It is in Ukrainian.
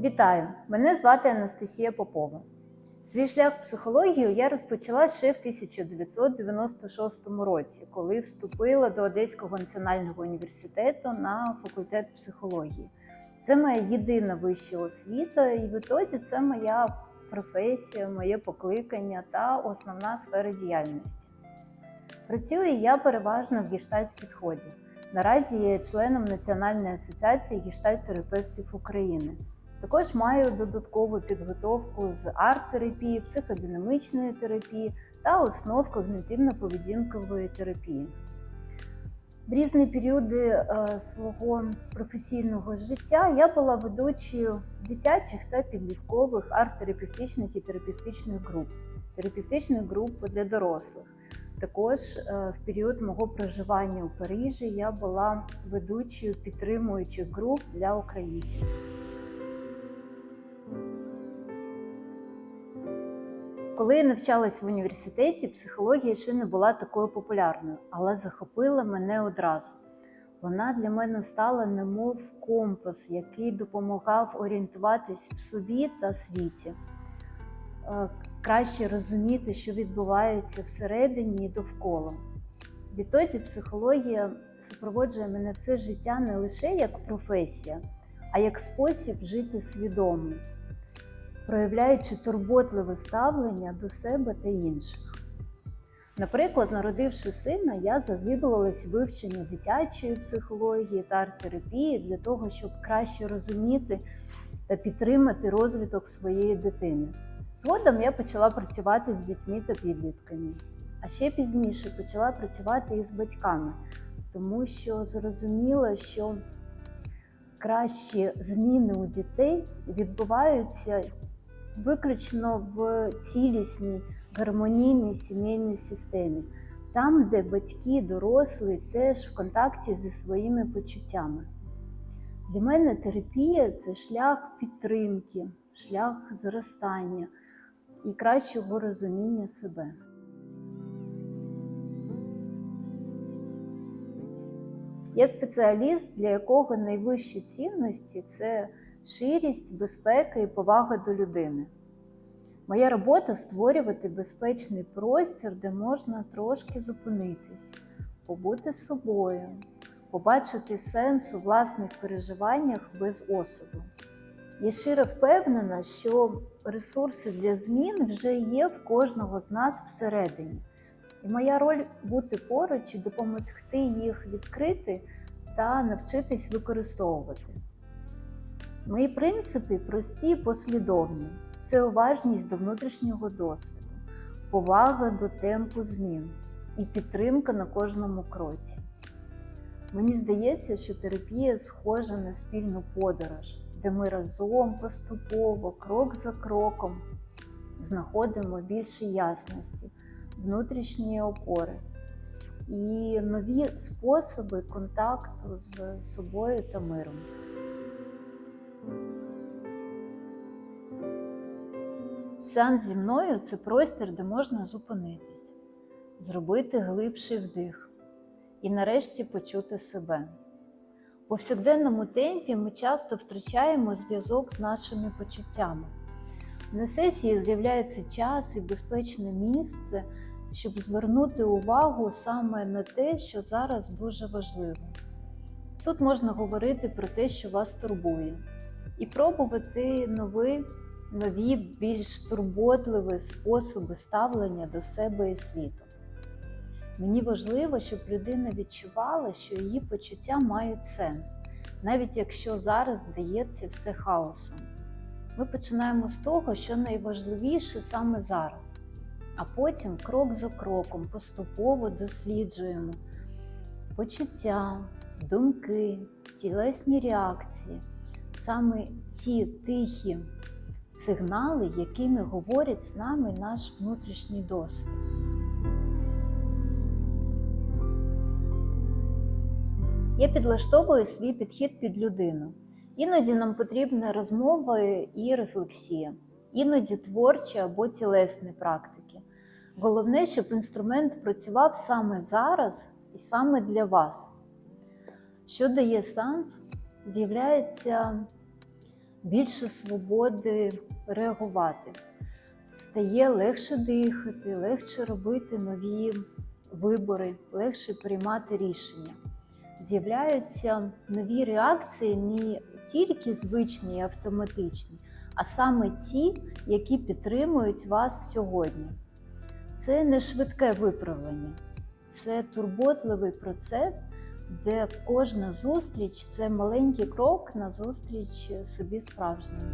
Вітаю! Мене звати Анастасія Попова. Свій шлях в психологію я розпочала ще в 1996 році, коли вступила до Одеського національного університету на факультет психології. Це моя єдина вища освіта, і відтоді це моя професія, моє покликання та основна сфера діяльності. Працюю я переважно в гештальт-підході. Наразі є членом Національної асоціації гештальт-терапевтів України. Також маю додаткову підготовку з арт-терапії, психодинамічної терапії та основ когнитивно-поведінкової терапії. В різні періоди е, свого професійного життя я була ведучою дитячих та підліткових арт-терапевтичних і терапевтичних груп, терапевтичних груп для дорослих. Також е, в період мого проживання у Парижі я була ведучою підтримуючих груп для українців. Коли я навчалась в університеті, психологія ще не була такою популярною, але захопила мене одразу. Вона для мене стала немов компас, який допомагав орієнтуватись в собі та світі, Е, краще розуміти, що відбувається всередині і довкола. Відтоді психологія супроводжує мене все життя не лише як професія, а як спосіб жити свідомо проявляючи турботливе ставлення до себе та інших. Наприклад, народивши сина, я завідувалась вивченню дитячої психології та арт-терапії для того, щоб краще розуміти та підтримати розвиток своєї дитини. Згодом я почала працювати з дітьми та підлітками, а ще пізніше почала працювати із батьками, тому що зрозуміла, що кращі зміни у дітей відбуваються виключно в цілісній гармонійній сімейній системі, там, де батьки, дорослі теж в контакті зі своїми почуттями. Для мене терапія це шлях підтримки, шлях зростання і кращого розуміння себе. Я спеціаліст, для якого найвищі цінності це ширість, безпека і повага до людини. Моя робота створювати безпечний простір, де можна трошки зупинитись, побути собою, побачити сенс у власних переживаннях без осуду. Я щиро впевнена, що ресурси для змін вже є в кожного з нас всередині. І моя роль бути поруч і допомогти їх відкрити та навчитись використовувати. Мої принципи прості і послідовні. Це уважність до внутрішнього досвіду, повага до темпу змін і підтримка на кожному кроці. Мені здається, що терапія схожа на спільну подорож, де ми разом поступово, крок за кроком, знаходимо більше ясності, внутрішньої опори і нові способи контакту з собою та миром. Сеанс зі мною це простір, де можна зупинитись, зробити глибший вдих і нарешті почути себе. У повсякденному темпі ми часто втрачаємо зв'язок з нашими почуттями. На сесії з'являється час і безпечне місце, щоб звернути увагу саме на те, що зараз дуже важливо. Тут можна говорити про те, що вас турбує, і пробувати новий нові, більш турботливі способи ставлення до себе і світу. Мені важливо, щоб людина відчувала, що її почуття мають сенс, навіть якщо зараз здається все хаосом. Ми починаємо з того, що найважливіше саме зараз, а потім крок за кроком поступово досліджуємо почуття, думки, тілесні реакції, саме ці тихі сигнали, якими говорить з нами наш внутрішній досвід. Я підлаштовую свій підхід під людину. Іноді нам потрібна розмова і рефлексія, іноді творчі або тілесні практики. Головне, щоб інструмент працював саме зараз і саме для вас. Що дає сенс, з'являється більше свободи реагувати. Стає легше дихати, легше робити нові вибори, легше приймати рішення. З'являються нові реакції, не тільки звичні і автоматичні, а саме ті, які підтримують вас сьогодні. Це не швидке виправлення, це турботливий процес, де кожна зустріч це маленький крок на зустріч собі справжньому.